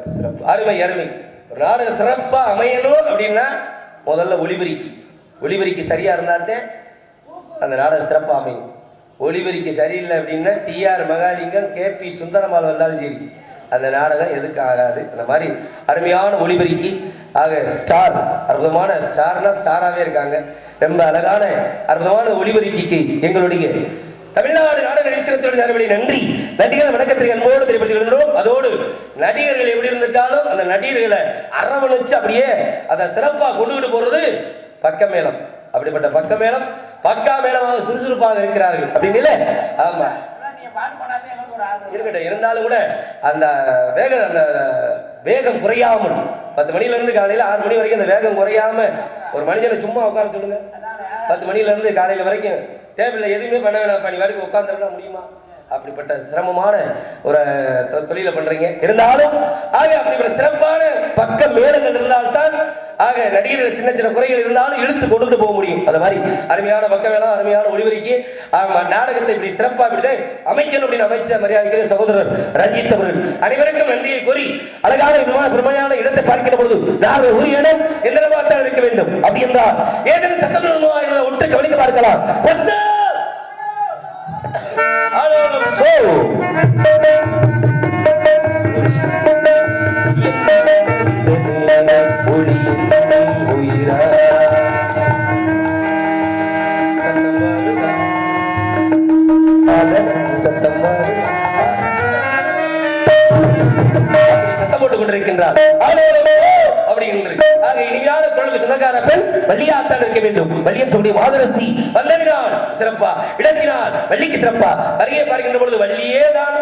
சிறப்பு சிறப்பு. அருமை அருமை. ஒரு நாடகம் சிறப்பாக அமையணும் அப்படின்னா முதல்ல ஒளிபெருக்கி. ஒளிபெருக்கி சரியாக இருந்தாத்தே அந்த நாடகம் சிறப்பாக அமையும். ஒளிபெருக்கி சரியில்லை அப்படின்னா டிஆர் மகாலிங்கம் கே பி சுந்தரமால் வந்தாலும் சரி. அந்த நாடகம் எதுக்கு ஆகாது. அந்த மாதிரி அருமையான ஒளிபெருக்கி. ஆக ஸ்டார் அற்புதமான ஸ்டார்னா ஸ்டாராகவே இருக்காங்க. ரொம்ப அழகான அற்புதமான ஒளிபெருக்கிக்கு எங்களுடைய தமிழ்நாடு நாடக நன்றி. நடிகர் வணக்கத்திற்கு அன்போடு தெரிவித்துக் அதோடு நடிகர்கள் எப்படி இருந்துட்டாலும் அந்த நடிகர்களை அரவணைச்சு அப்படியே அதை சிறப்பாக கொண்டுகிட்டு போறது பக்க மேளம். அப்படிப்பட்ட பக்க மேளம் பக்கா மேளமாக சுறுசுறுப்பாக இருக்கிறார்கள். அப்படின்னு ஆமா. இருக்கட்டும் இருந்தாலும் கூட அந்த வேகம் அந்த வேகம் குறையாமல் பத்து மணில இருந்து காலையில ஆறு மணி வரைக்கும் அந்த வேகம் குறையாம ஒரு மனிதனை சும்மா உட்கார சொல்லுங்க. பத்து மணில இருந்து காலையில வரைக்கும் டேபிளில் எதுவுமே பண்ண வேணாம். பண்ணி வேலைக்கு உட்காந்துருக்கலாம் முடியுமா? அப்படிப்பட்ட சிரமமான ஒரு தொ- தொழிலை பண்றீங்க. இருந்தாலும் ஆக அப்படிப்பட்ட சிறப்பான பக்க மேலங்கள் இருந்தால்தான் ஆக நடிகர்கள் சின்ன சின்ன குறைகள் இருந்தாலும் இழுத்து கொண்டு போக முடியும். அந்த மாதிரி அருமையான பக்க வேளம் அருமையான ஒளிவரிக்கு ஆமா, நாடகத்தை இப்படி சிறப்பா இப்படி அமைக்கணும் அப்படின்னு அமைச்ச மரியாதைக்குரிய சகோதரர் ரஞ்சித் அவர்கள் அனைவருக்கும் நன்றியை கூறி அழகான விதமான பெருமையான இடத்தை பார்க்கிற பொழுது நாங்கள் உரியனும் கொண்டிருக்கின்றார். ஆக இனிமையான குரலுக்கு சொந்தக்கார பெண் வள்ளியாத்தான் இருக்க வேண்டும். வள்ளியன் மாதரசி வந்ததினால் சிறப்பா. இடத்தினால் வள்ளிக்கு சிறப்பா. அருகே பார்க்கின்ற பொழுது வள்ளியே தான்.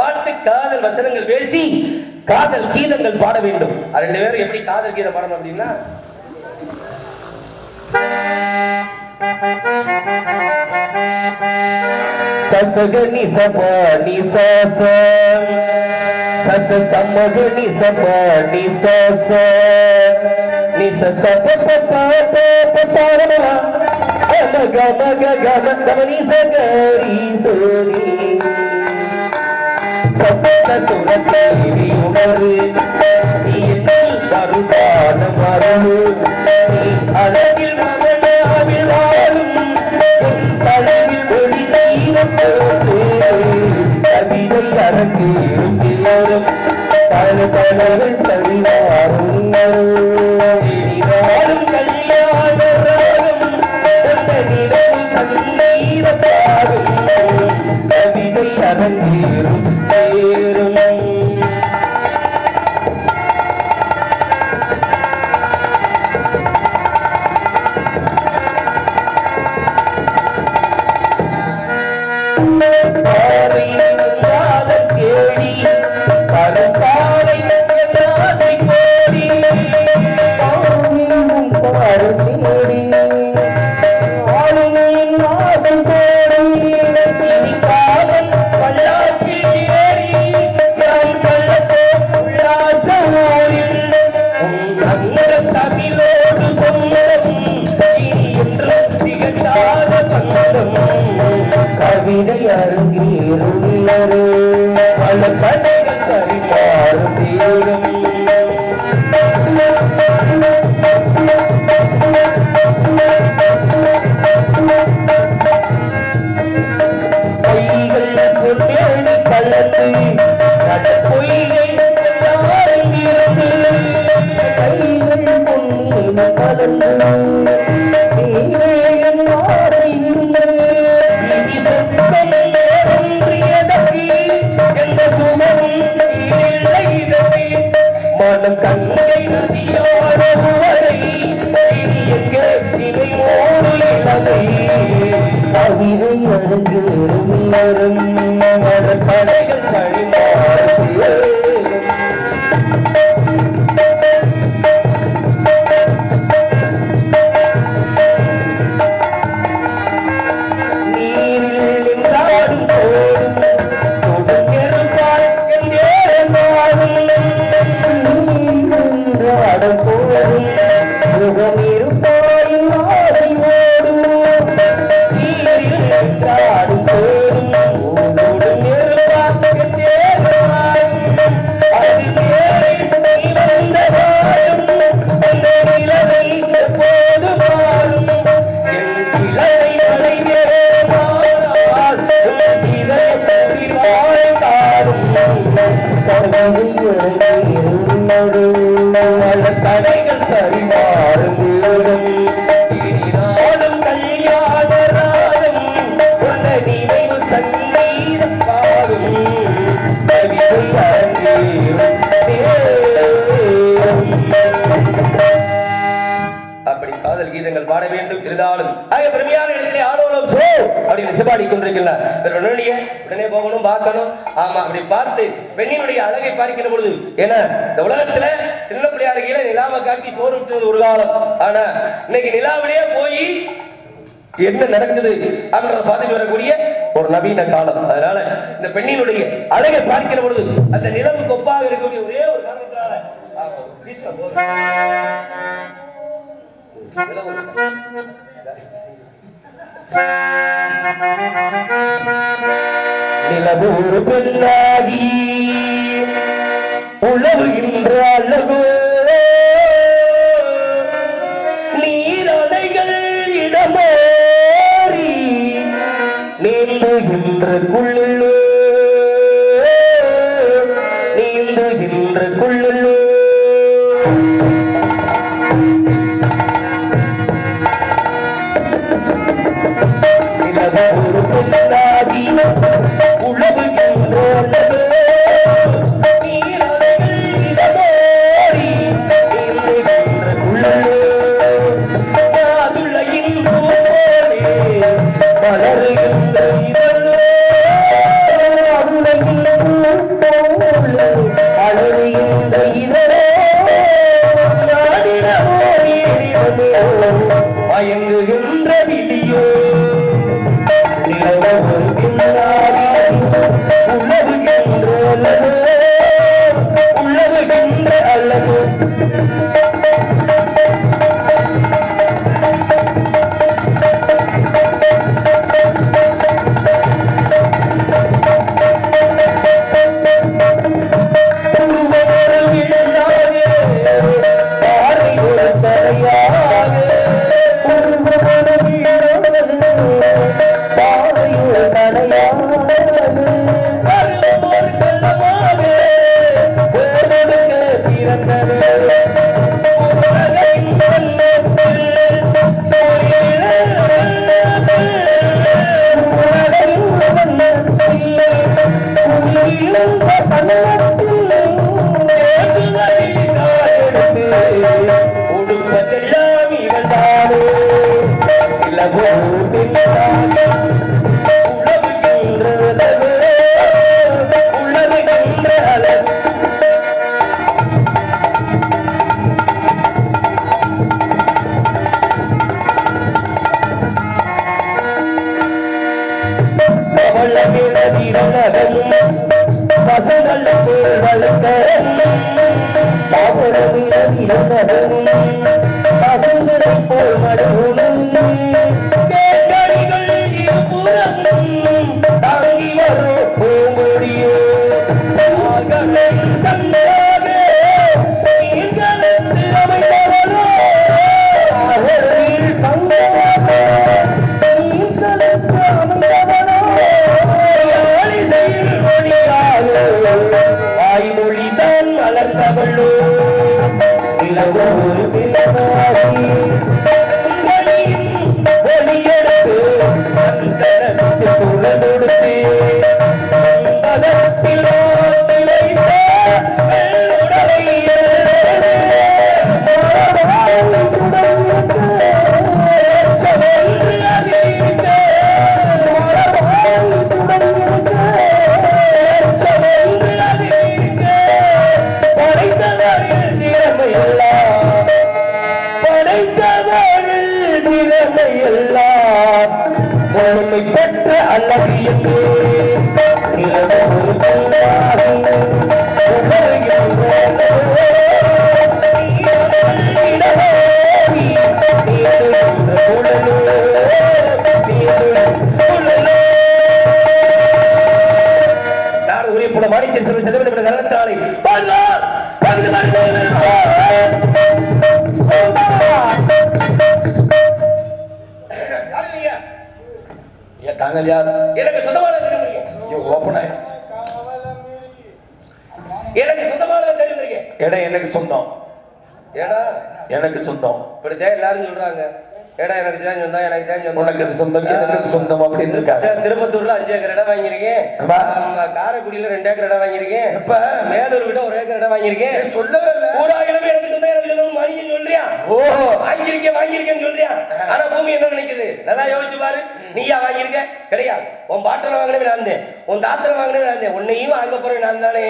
பார்த்து காதல் வசனங்கள் பேசி காதல் கீதங்கள் பாட வேண்டும். ரெண்டு பேரும் எப்படி காதல் கீதம் பாடணும் அப்படின்னா? சசக நிசப நிசச சச. சமக நிசப நிசச நிசச பப்ப பாப்ப பப்பாரமா மக மக கம கம நிசகரி சோரி சப்பத்த துணக்கேவி உணரு. நீ என்னில் வருதான மரபு நீ மனம் கங்கை நதியான கவிதை கீதங்கள் பாட வேண்டும் இருந்தாலும் ஆக பெருமையான இடத்திலே ஆடோலம் சோ அப்படின்னு சிபாடி கொண்டிருக்கிறார் உடனே போகணும் பார்க்கணும். ஆமா அப்படி பார்த்து பெண்ணினுடைய அழகை பார்க்கிற பொழுது ஏன்னா இந்த உலகத்துல சின்ன பிள்ளையா இருக்கையில நிலாவை காட்டி சோறு விட்டது ஒரு காலம். ஆனா இன்னைக்கு நிலாவிலேயே போய் என்ன நடக்குது அப்படின்றத பார்த்துட்டு வரக்கூடிய ஒரு நவீன காலம். அதனால இந்த பெண்ணினுடைய அழகை பார்க்கிற பொழுது அந்த நிலவுக்கு ஒப்பாக இருக்கக்கூடிய ஒரே ஒரு காரணத்தினால நிலவூர் பெண்ணாகி உழவுகின்ற அழகோ நீரலைகள் இடமாறி நீந்துகின்ற குள்ளலோ పాటలకు வசங்கள வளர்த்த பாபுரவிட இறந்ததும் தவளோ இளவோ இடம் எனக்கு சொந்தம். ஏடா எனக்கு சொந்தம். இப்படித்தான் எல்லாரும் சொல்றாங்க. ஏடா எனக்கு தான் சொந்தம் எனக்கு தான் சொந்தம். உனக்கு சொந்தம் எனக்கு சொந்தம் அப்படின்னு இருக்காங்க. திருப்பத்தூர்ல அஞ்சு ஏக்கர் இடம் வாங்கியிருக்கேன். காரைக்குடியில ரெண்டு ஏக்கர் இடம் வாங்கியிருக்கேன். எப்ப? மேலூர் விட ஒரு ஏக்கர் இடம் வாங்கியிருக்கேன். சொல்லவே இல்லை. ஊராயிரம் எனக்கு சொந்தம் எனக்கு சொந்தம் வாங்கி சொல்றியா? ஓ வாங்கியிருக்கேன் வாங்கியிருக்கேன்னு சொல்றியா? ஆனா பூமி என்ன நினைக்குது? நல்லா யோசிச்சு பாரு. நீயா வாங்கியிருக்க? கிடையாது. உன் பாட்டனை வாங்கினவே நான் தான். உன் தாத்தனை வாங்கினவே நான் தான். உன்னையும் வாங்க போறேன் நான் தானே.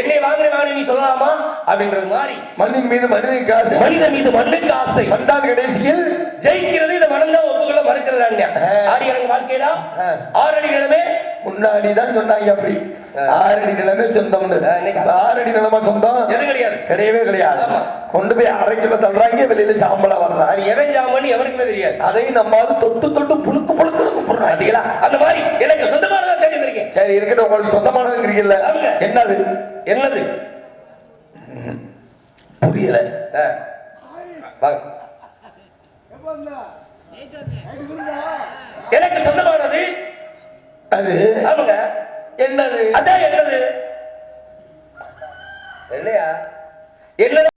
என்னை வாங்கின வாங்கின நீ சொல்லலாமா? அப்படின்றது மாதிரி மண்ணின் மீது மனிதன் காசு. மனித மீது மண்ணுக்கு ஆசை வந்தான் கடைசியில். ஜெயிக்கிறது இந்த மனம் தான் ஒப்புக்கொள்ள மறுக்கிறது ஆடி எனக்கு வாழ்க்கைடா? ஆறடி நிலமே? முன்னாடி தான் சொன்னாங்க அப்படி. ஆறடி நிலமே இப்ப ஆறடி நிலமா சொந்தம்? எது கிடையாது? கிடையவே கிடையாது. கொண்டு போய் அரை கிலோ தள்ளுறாங்க வெளியில சாம்பலா அது எவன் ஜாமன்னு எவனுக்குமே தெரியாது. அதையும் நம்மால தொட்டு பாத்தீங்களா? அந்த மாதிரி எனக்கு சொந்தமானதா தேடி இருக்கேன் சரி இருக்கட்டும் உங்களுக்கு சொந்தமானது இருக்கிறீங்கல்ல ஆமாங்க. என்னது? என்னது? புரியல. எனக்கு சொந்தமானது. அது? ஆமாங்க. என்னது? அதான் என்னது? இல்லையா என்னது?